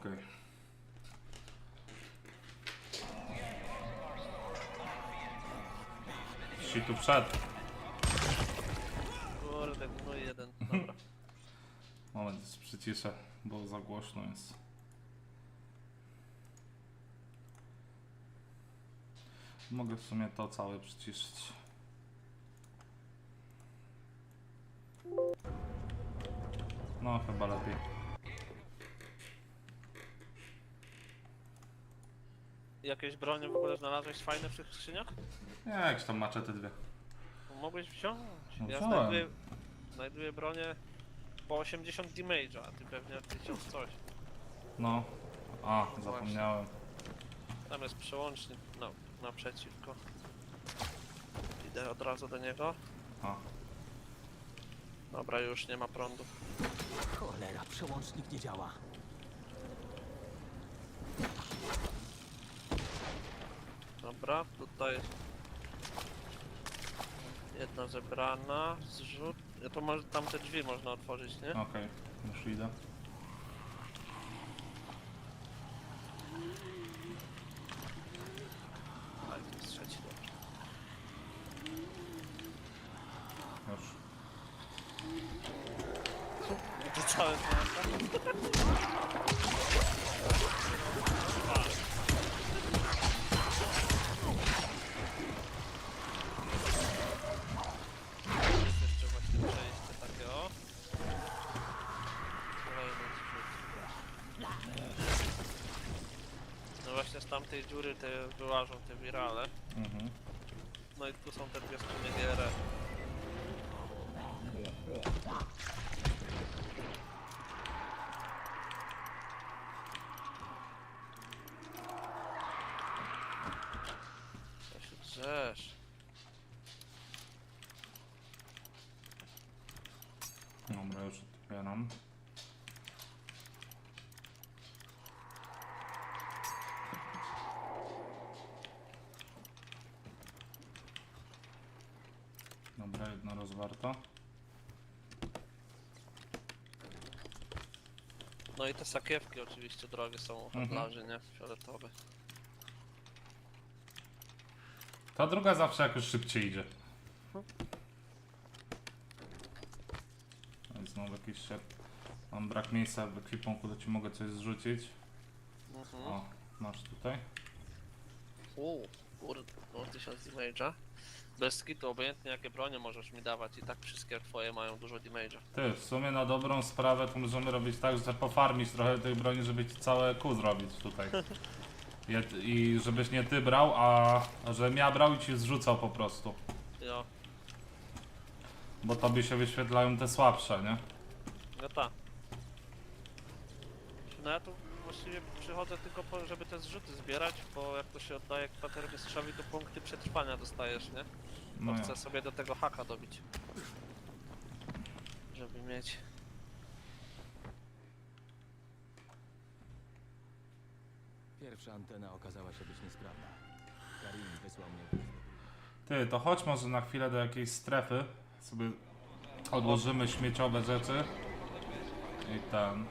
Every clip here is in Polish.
Okej. Ci tu wszedł. Kurde, no jeden. Dobra. Moment, przyciszę, bo za głośno jest. Mogę w sumie to całe przyciszyć. No, chyba lepiej. Jakieś bronie w ogóle znalazłeś fajne w tych skrzyniach? Nie, jakieś tam maczety dwie. Mogłeś wziąć. No ja wziąłem. znajduję, znajduję bronię po 80 damage'a, a ty pewnie 1000 coś. No. A, zapomniałem. Tam jest przełącznik no, naprzeciwko. Idę od razu do niego. A, Dobra, już nie ma prądu. Cholera, przełącznik nie działa. Dobra, tutaj jedna zebrana, zrzut. To może tam te drzwi można otworzyć, nie? okej, już idę. Ale to jest trzeci, dobra. Już. Rzucałem na Jest jeszcze właśnie przejście takie o. Kolejny drzwi. No właśnie z tamtej dziury te wyłażą te wirale. Mhm. No i tu są te dwie strony się drzesz? Dobra, już otwieram. Dobra, jedna rozwarta. No i te sakiewki oczywiście drogie są u handlarzy, nie? Fioletowe. Ta druga zawsze jakoś szybciej idzie. No i znowu jakiś się... Mam brak miejsca w ekwipunku, to ci mogę coś zrzucić. Mhm. O, masz tutaj. Uuu, kurde, no 1000 damage'a. Bez kitu, obojętnie jakie bronie możesz mi dawać i tak wszystkie twoje mają dużo damage'a. Ty, w sumie na dobrą sprawę to możemy robić tak, że pofarmić trochę tej broni, żeby ci całe kół zrobić tutaj. I żebyś nie ty brał, a żebym ja brał i ci zrzucał po prostu. Jo, Bo tobie się wyświetlają te słabsze, nie? no ta. No ja tu właściwie przychodzę tylko po, żeby te zrzuty zbierać, bo jak to się oddaje kwatermistrzowi, to punkty przetrwania dostajesz, nie? No Bo ja. chcę sobie do tego haka dobić. Żeby mieć... Pierwsza antena okazała się być niesprawna. Karim wysłał mnie. Ty, to chodź może na chwilę do jakiejś strefy. Sobie odłożymy śmieciowe rzeczy. I ten.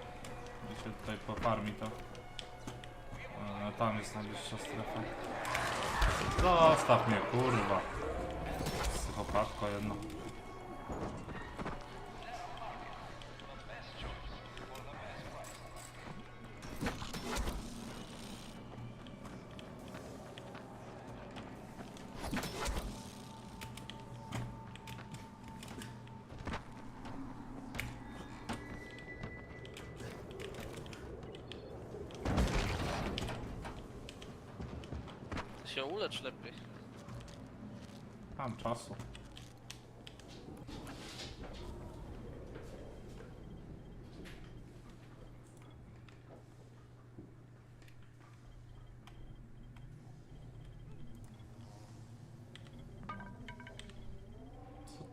I się tutaj pofarmi to. E, tam jest najbliższa strefa. Zostaw mnie, kurwa. хапак коєно.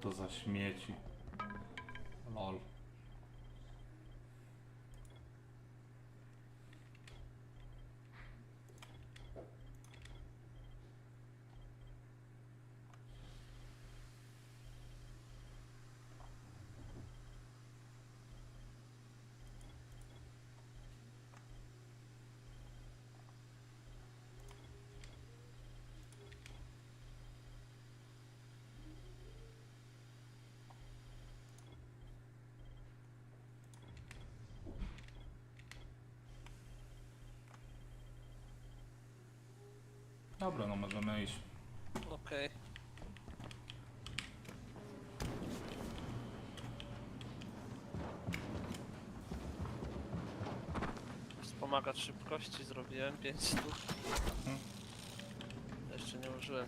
To za śmieci? Lol. Dobra, no możemy iść. Okej. Wspomagać szybkości zrobiłem 5 stóp. Mhm. Jeszcze nie użyłem.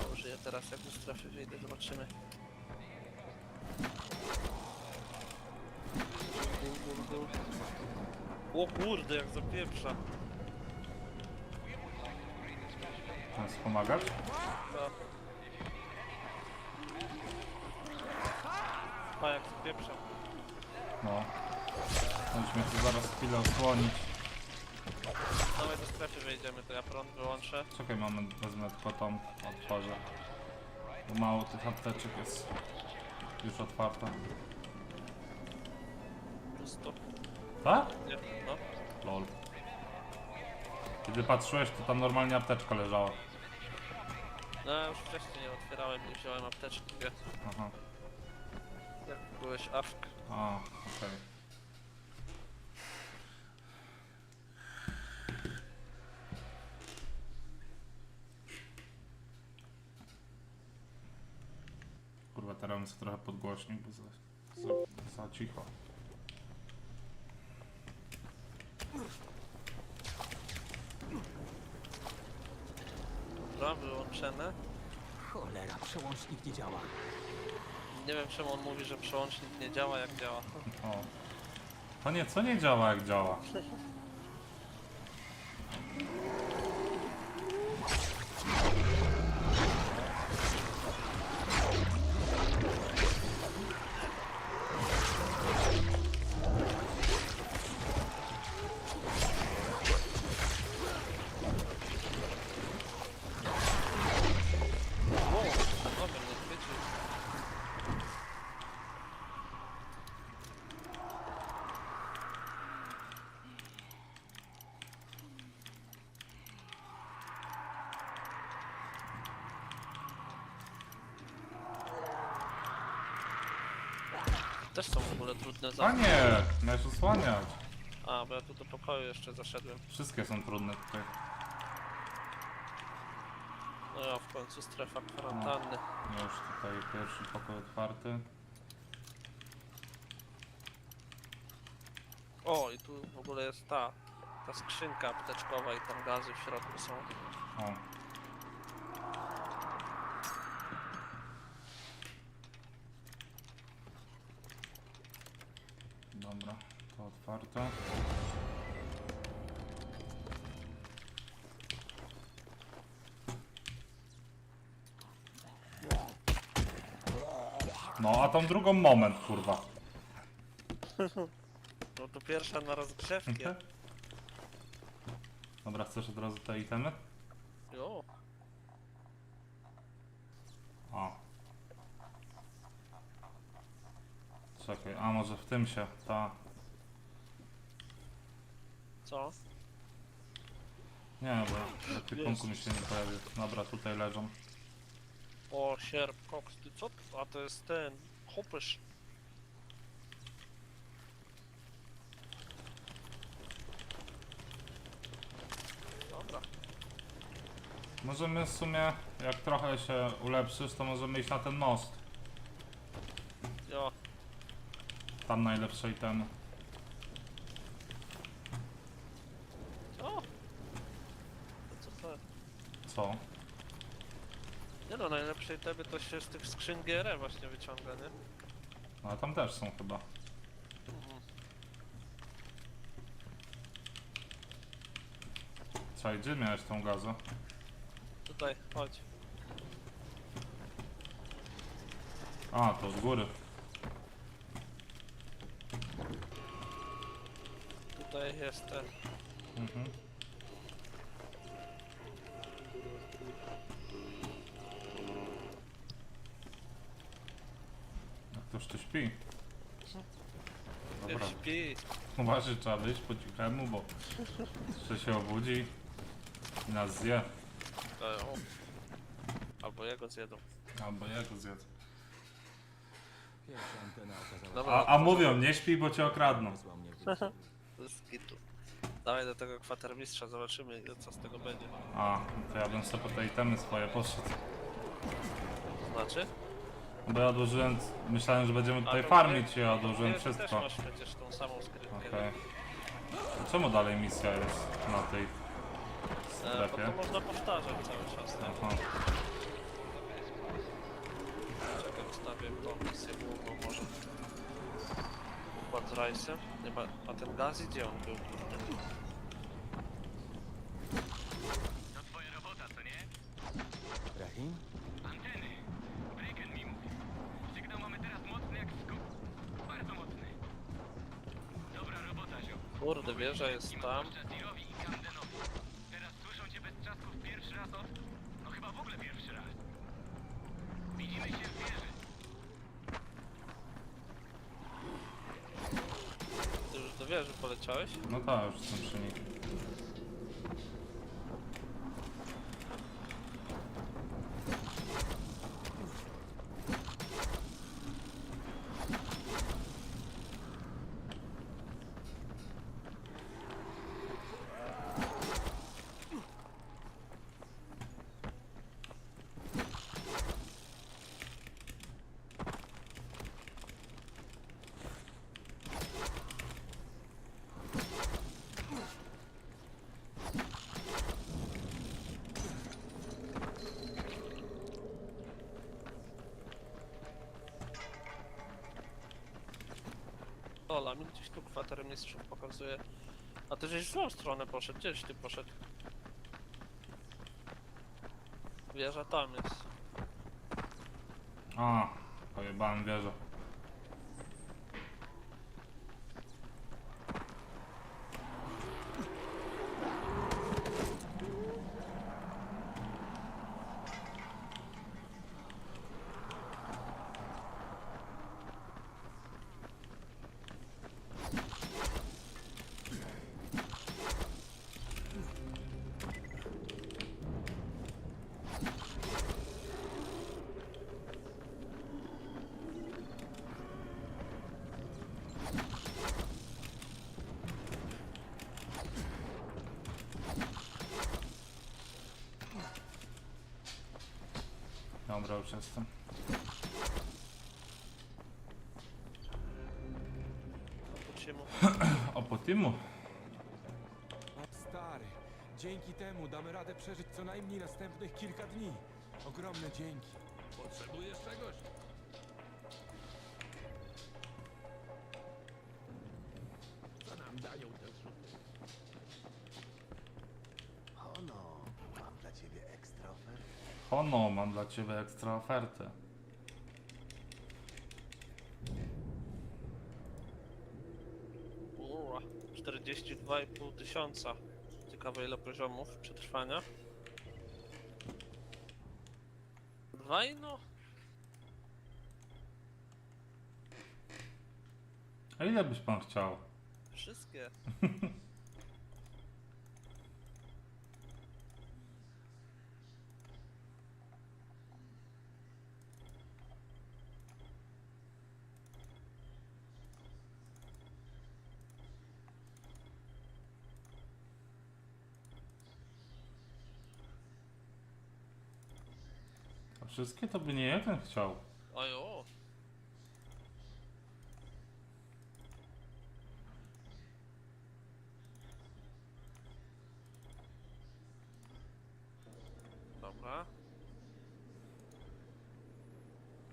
A użyję teraz jak do strefy wyjdę, zobaczymy. Dół, dół, dół. O kurde, jak zapieprza. Chcę wspomagać? No. A jak zapieprza. No. Musimy tu zaraz chwilę osłonić. Dawaj do strefy wejdziemy, to ja prąd wyłączę. Czekaj, mamy, wezmę tylko tą, otworzę. Bo mało tych apteczek jest już otwarta. Pusto. Tak? Nie? No. Lol. Kiedy patrzyłeś, to tam normalnie apteczka leżała. No ja już wcześniej nie otwierałem, nie wziąłem apteczki. Aha. Jak byłeś awk. A, okej. Kurwa, teraz sobie trochę podgłośnił, bo za, za, za cicho. Dobra, wyłączone. Cholera, przełącznik nie działa. Nie wiem czemu on mówi, że przełącznik nie działa jak działa. O. To nie, co nie działa jak działa? Też są w ogóle trudne A nie! Miałeś osłaniać. A, bo ja tu do pokoju jeszcze zaszedłem. Wszystkie są trudne tutaj. No ja w końcu strefa kwarantanny. Już tutaj pierwszy pokój otwarty. O, i tu w ogóle jest ta, ta skrzynka apteczkowa i tam gazy w środku są. O. Dobra, to otwarte. No, a tą drugą moment, kurwa. No to pierwsza na rozgrzewkę. Dobra, chcesz od razu te itemy? Jo, O. Czekaj, a może w tym się, ta... co? Nie, bo w ekwipunku mi się nie pojawi. Dobra, tutaj leżą. O, sierp, koks, ty co? A to jest ten, hopysz. Dobra, Możemy w sumie, jak trochę się ulepszysz, to możemy iść na ten most. jo, Tam najlepsze itemy. co? To co to? Co? Nie teby to się z tych skrzyn GRE właśnie wyciąga, nie? No ale tam też są chyba. Czekaj, gdzie miałeś tą gazę? Tutaj, chodź. A, to od góry. Tutaj jest ten. Mhm. Ktoś tu śpi? Dobra, śpi. uważaj, trzeba wyjść po cichemu, bo jeszcze się obudzi i nas zje. To, o. Albo jego zjedą. Albo jego zjedzą. Pierwsza antena okazała Dobra. A, a mówią, nie śpi, bo cię okradną. Wysłał mnie w Z kitu. Dawaj do tego kwatermistrza, zobaczymy co z tego będzie. A, to ja bym sobie po te itemy swoje poszedł. Znaczy? Bo ja odłożyłem, myślałem, że będziemy tutaj farmić i ja odłożyłem ty też wszystko. masz przecież tą samą skrytkę. Okej. To Czemu dalej misja jest na tej E, bo strefie? to można powtarzać cały czas, tak? Aha. Czekaj, ustawię tą misję główną może. Układ z rajsem. Nie ma, a ten gaz gdzie on był? To twoja robota, co nie? Rahim? Kurde, wieża jest tam. Teraz słyszą cię bez pierwszy raz od... No chyba w ogóle pierwszy raz. Widzimy się w wieży. Ty już do wieży poleciałeś? No tak, już jestem przy niej. Tu kwatermistrzów pokazuje. A ty żeś w złą stronę poszedł. Gdzieś ty poszedł? Wieża tam jest. A, pojebałem wieżę. Dobra, już jestem. O, po teamu? Stary, dzięki temu damy radę przeżyć co najmniej następnych kilka dni. Ogromne dzięki. Potrzebujesz czegoś? Hono, mam dla ciebie ekstra ofertę. Kurwa, 42,5 tysiąca. Ciekawe ile poziomów przetrwania. Dwa i no. A ile byś pan chciał? Wszystkie. wszystkie to by nie jeden chciał. Ojo. Dobra.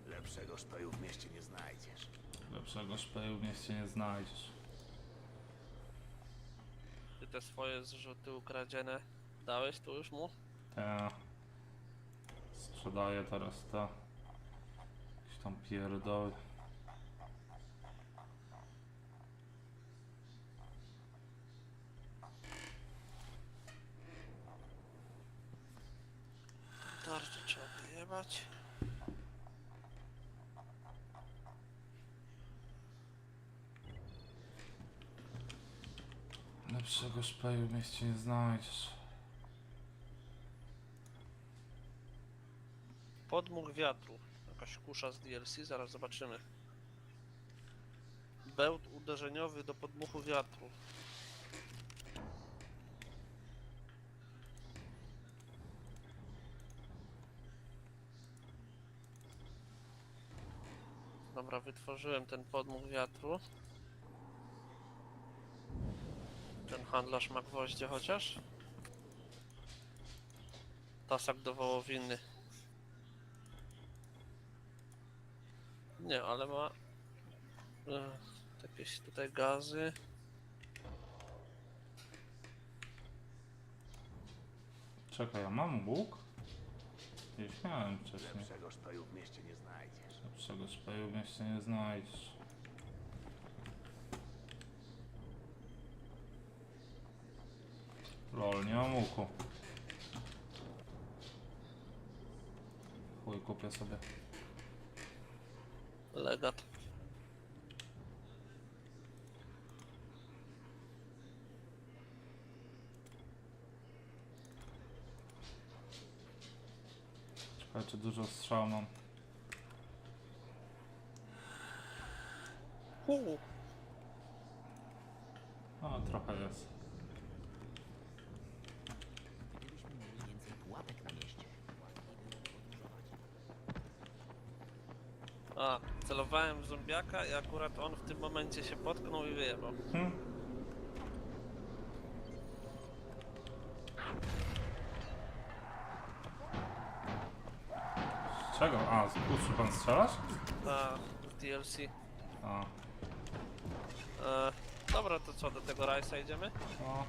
Lepszego szpeju w mieście nie znajdziesz. Lepszego szpeju w mieście nie znajdziesz. Ty te swoje zrzuty ukradzione dałeś tu już mu? Te... Sprzedaję teraz te... Jakieś tam pierdoły. Tarczę trzeba wyjebać. Lepszego szpeju w mieście nie znajdziesz. wiatru. Jakaś kusza z DLC, zaraz zobaczymy. Bełt uderzeniowy do podmuchu wiatru. Dobra, wytworzyłem ten podmuch wiatru. Ten handlarz ma gwoździe chociaż. Tasak do wołowiny. Nie, ale ma e, jakieś tutaj gazy. Czekaj, ja mam łuk? Gdzieś miałem wcześniej. Lepszego szpeju w mieście nie znajdziesz. Lepszego szpeju w mieście nie znajdziesz. Lol, nie mam łuku. Chuj, kupię sobie. Legat. Czekaj, czy dużo strzał mam. Uuu. A, trochę jest. Gdybyśmy mieli więcej pułapek na mieście, łatwiej było podróżować. A, celowałem w zombiaka i akurat on w tym momencie się potknął i wyjebał. Hm. Z czego? A, z uszy pan strzelasz? Ta, w DLC. A, E, dobra, to co, do tego Rajsa idziemy? no.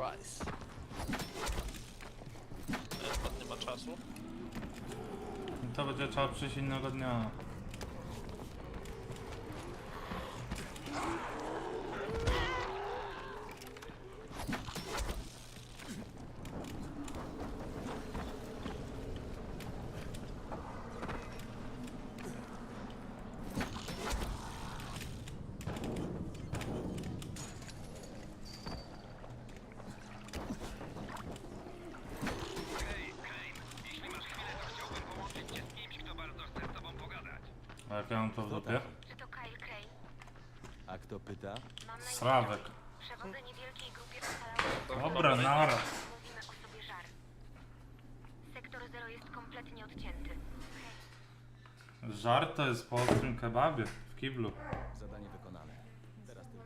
Rice. E, Pan nie ma czasu. To będzie trzeba przyjść innego dnia. Hej, Kane, jeśli masz chwilę, to chciałbym połączyć cię z kimś, kto bardzo chce z tobą pogadać. A jak ja mam to w dupie? Czy to Kyle Crane? A kto pyta? Mam na imię Srawek. Joey. Przewodzę niewielkiej grupie ocalałych. Dobra, nara. Mówimy o sobie żar. Sektor zero jest kompletnie odcięty. Żart to jest po ostrym kebabie w kiblu. Zadanie wykonane. Teraz ty.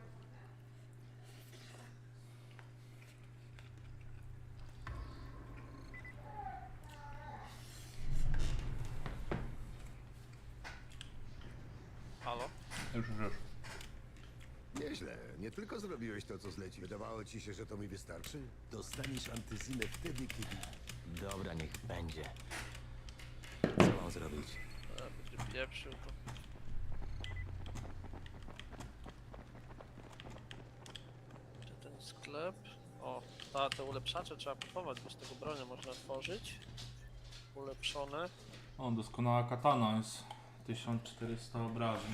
Halo? Już, już. Nieźle. Nie tylko zrobiłeś to, co zleci. Wydawało ci się, że to mi wystarczy? Dostaniesz antyzynę wtedy, kiedy... Dobra, niech będzie. Co mam zrobić? Pieprzył to. Gdzie ten sklep? O, ta, te ulepszacze trzeba kupować, bo z tego bronię można tworzyć. Ulepszone. O, doskonała katana jest. 1400 obrażeń.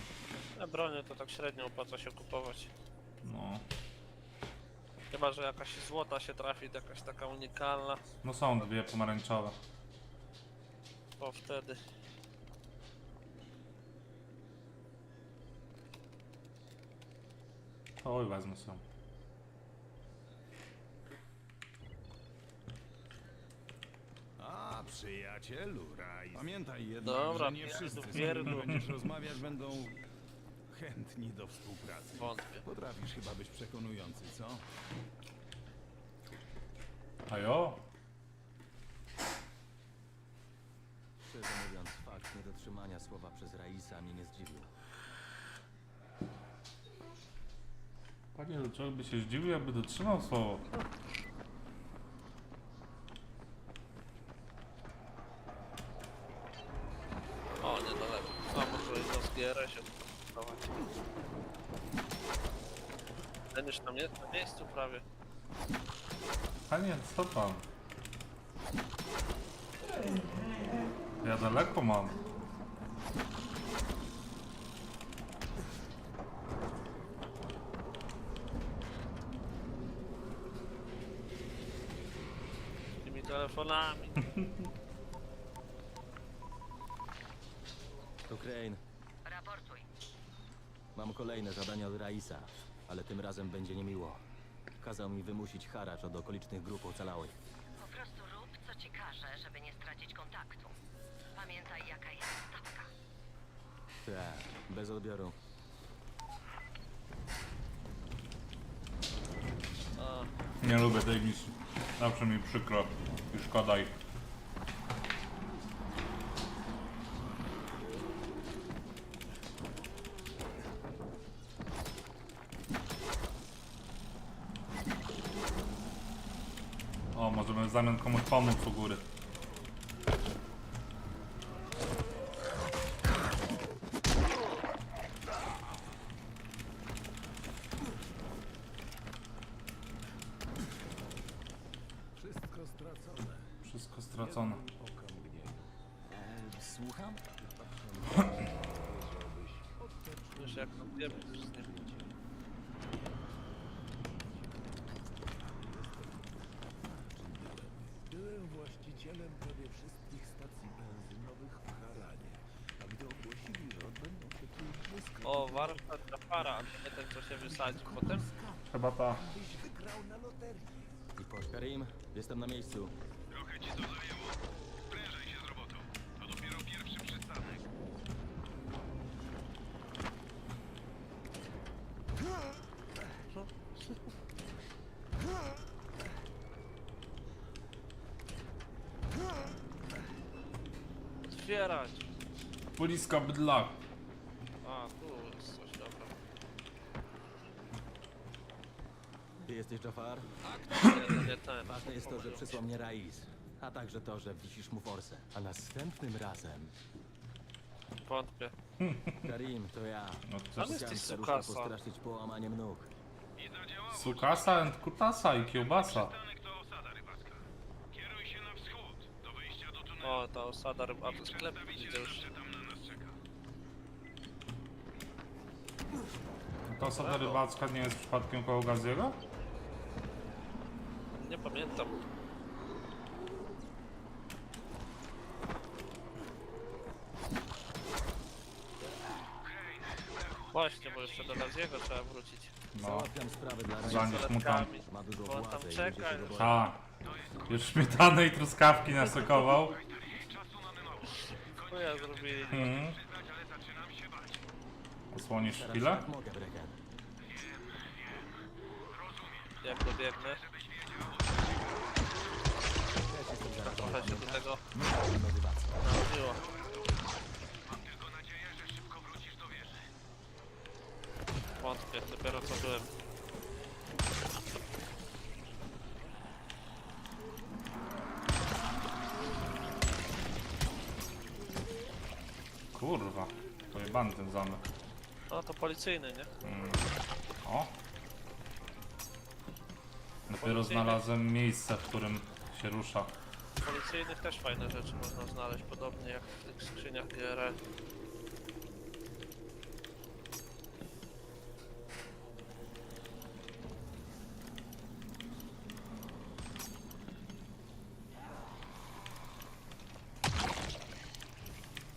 E, bronię to tak średnio opłaca się kupować. No. Chyba, że jakaś złota się trafi, jakaś taka unikalna, No są dwie pomarańczowe. to wtedy. Oj, wezmę sobie. A, przyjacielu, Raj. Pamiętaj jednak, Dobra, że nie wszyscy, z którymi będziesz rozmawiać, będą chętni do współpracy. Wątpię. Potrafisz chyba być przekonujący, co? A jo? Szczerze mówiąc, fakt niedotrzymania słowa przez Raisa mnie nie zdziwił. Panie, no człowiek by się zdziwił, jakby dotrzymał słowo. O, niedaleko. A może jedno z GRS się. Będziesz tam jest na miejscu prawie. Panie, co pan? Ja daleko mam. Z telefonami. To Crane. Raportuj. Mam kolejne zadania od Raisa, ale tym razem będzie niemiło. Kazał mi wymusić haracz od okolicznych grup ocalałych. Po prostu rób, co ci każe, żeby nie stracić kontaktu. Pamiętaj, jaka jest stawka. Tak, bez odbioru. Nie lubię tej misji. Zawsze mi przykro ich. O, możemy w zamian komuś pomóc u góry. Wszystko stracone. Wszystko stracone. Słucham? wiesz jak tam wiemy z nim. Byłem właścicielem prawie wszystkich stacji benzynowych w Haranie. A gdy ogłosili, że odbędą się tu igrzyska, O, warsztat Jafara, a to nie ten co się wysadzi. Potem Chyba ta. byś wygrał na loterii. I po Karim, jestem na miejscu. Trochę ci to zajęło. Sprężaj się z robotą. To dopiero pierwszy przystanek. otwierać. Poliska bydlak. A, tu jest coś dobra. Ty jesteś Jafar? Nie ten. Ważne jest to, że przysłał mnie Rais, a także to, że wisisz mu forsę. A następnym razem... Wątpię. Karim, to ja. No to jest- Chciałem jesteś staruszkę sukasa. postraszyć połamaniem nóg. Sukasa and kutasa i kiełbasa. O, ta osada ryb... A to sklep widzę już. zawsze tam na nas czeka. Ta osada rybacka nie jest przypadkiem koło Gaziego? Pamiętam. Właśnie, bo jeszcze do Laziego trzeba wrócić. No, Załatwiam sprawę dla Raisa. zanieś mu tam. Ma dużo Bo on tam władzy i czeka ludzie go już. boją. Już śmietane i truskawki nasykował. Czasu mamy mało. Co ja zrobili? Mhm. Osłonisz chwilę? jak mogę, Brecken. Jak dobiegnę? Trochę się do tego Nie mam motywacji. narobiło. Mam tylko nadzieję, że szybko wrócisz do wieży. Wątpię, dopiero co byłem. Kurwa, pojebany ten zamek. No to policyjny, nie? O! Dopiero znalazłem miejsce, w którym się rusza. W policyjnych też fajne rzeczy można znaleźć, podobnie jak w tych skrzyniach GRE.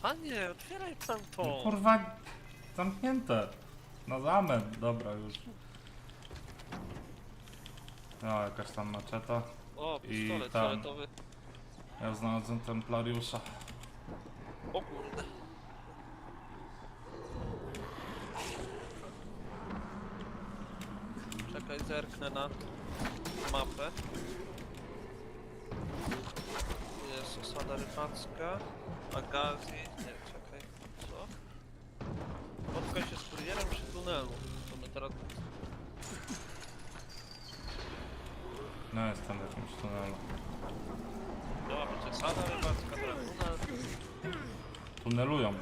Panie, otwieraj pan No to! kurwa, zamknięte. Na zamek, dobra już. No, jakaś tam maczeta. O, I pistolet tam. fioletowy. Ja znalazłem templariusza. O kurde. Czekaj, zerknę na mapę. Tu jest osada rybacka, Agazi, nie, czekaj, co? Spotkaj się z kurierem przy tunelu. To my teraz No jestem w jakimś tunelu. Była będzie sada rybacka. Tunelują.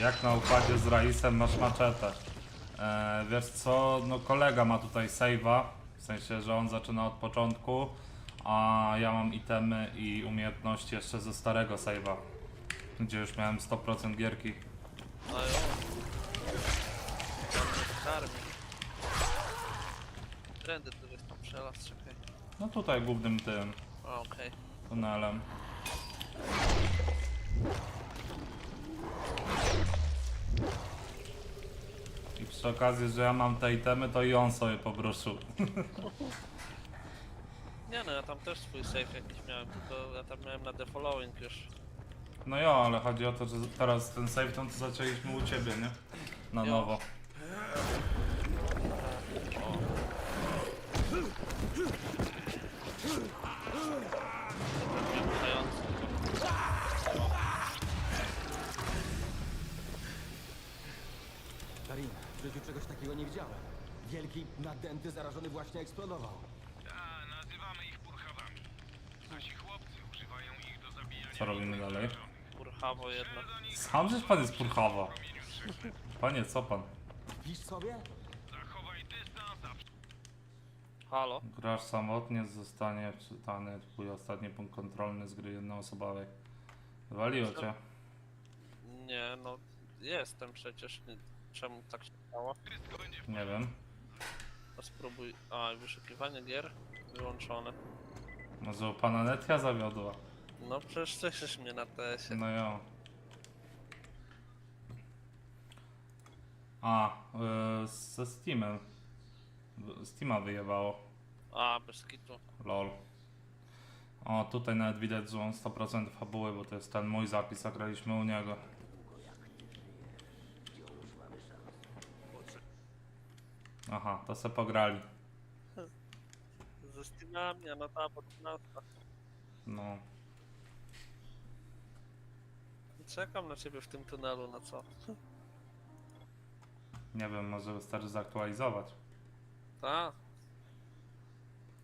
Jak na układzie z Raisem masz maczetę. E, wiesz co, no kolega ma tutaj save'a, w sensie, że on zaczyna od początku, a ja mam itemy i umiejętności jeszcze ze starego save'a, gdzie już miałem 100% gierki. Trendy jest tam przelaz, czekaj. No tutaj głównym tym okej. tunelem. I przy okazji, że ja mam te itemy, to i on sobie poprosił. Nie no, ja tam też swój save jakiś miałem, tylko ja tam miałem na defollowing już. No jo, ale chodzi o to, że teraz ten save to zaczęliśmy u ciebie, nie? Na Jo. nowo. Nie widziałem. Wielki, nadęty, zarażony właśnie eksplodował. A, nazywamy ich purchawami. Nasi chłopcy używają ich do zabijania Co robimy dalej? Kurhawo jedno. Sam żeś pan jest purchawa. Panie, co pan? Pisz sobie? Zachowaj dystans, a Halo? Grasz samotnie, zostanie wczytany twój ostatni punkt kontrolny z gry jednoosobowej. Waliło cię. Nie no, jestem przecież. Czemu tak się stało? Nie wiem. No spróbuj. A, wyszukiwanie gier wyłączone. Może u pana Netia zawiodła. No przecież słyszysz mnie na TS-ie. No jo. A, yy, ze Steamem. Steama wyjebało. A, bez kitu. Lol. O, tutaj nawet widać, że on 100% fabuły, bo to jest ten mój zapis, a graliśmy u niego. Aha, to se pograli. Ze Steamami, a no ta 12. No. Czekam na ciebie w tym tunelu, na co? Nie wiem, może wystarczy zaktualizować. Ta.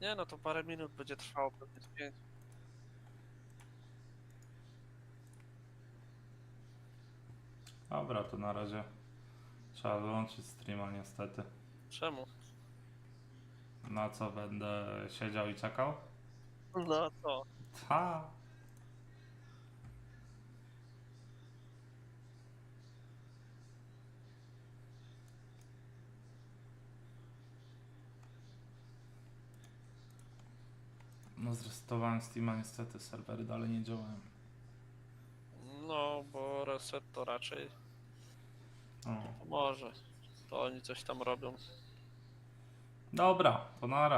Nie no, to parę minut będzie trwało, pewnie z pięć. Dobra, to na razie trzeba wyłączyć streama niestety. Czemu? Na co będę siedział i czekał? No co? Ta. No zresetowałem Steama, niestety serwery dalej nie działają. No, bo reset to raczej O. może. To oni coś tam robią. Dobra, to nara.